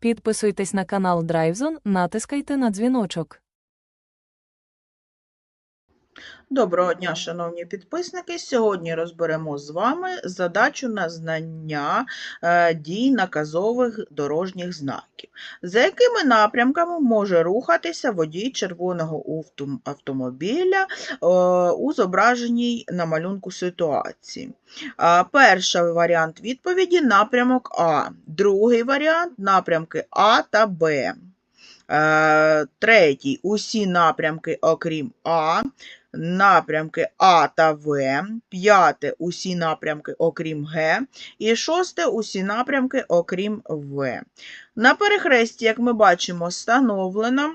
Підписуйтесь на канал Драйвзон, натискайте на дзвіночок. Доброго дня, шановні підписники. Сьогодні розберемо з вами задачу на знання е, дій наказових дорожніх знаків, за якими напрямками може рухатися водій червоного автомобіля е, у зображеній на малюнку ситуації. А, Перший варіант відповіді напрямок А, другий варіант напрямки А та Б. Е, Третій усі напрямки, окрім А напрямки А та В, п'яте усі напрямки окрім Г, і шосте усі напрямки окрім В. На перехресті, як ми бачимо, встановлено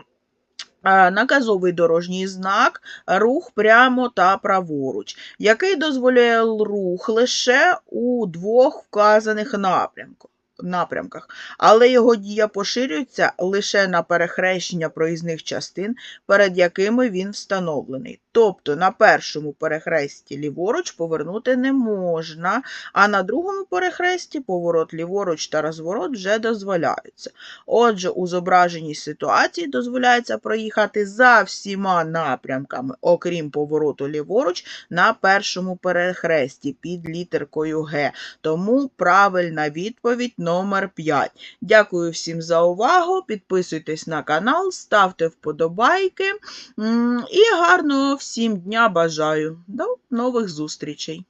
е, наказовий дорожній знак рух прямо та праворуч, який дозволяє рух лише у двох вказаних напрямках. Напрямках, але його дія поширюється лише на перехрещення проїзних частин, перед якими він встановлений. Тобто на першому перехресті ліворуч повернути не можна, а на другому перехресті поворот ліворуч та розворот вже дозволяються. Отже, у зображеній ситуації дозволяється проїхати за всіма напрямками, окрім повороту ліворуч, на першому перехресті під літеркою Г. Тому правильна відповідь номер 5. Дякую всім за увагу. Підписуйтесь на канал, ставте вподобайки. І гарного всім дня бажаю. До нових зустрічей!